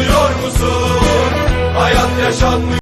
Anlıyor musun? Hayat yaşanmıyor.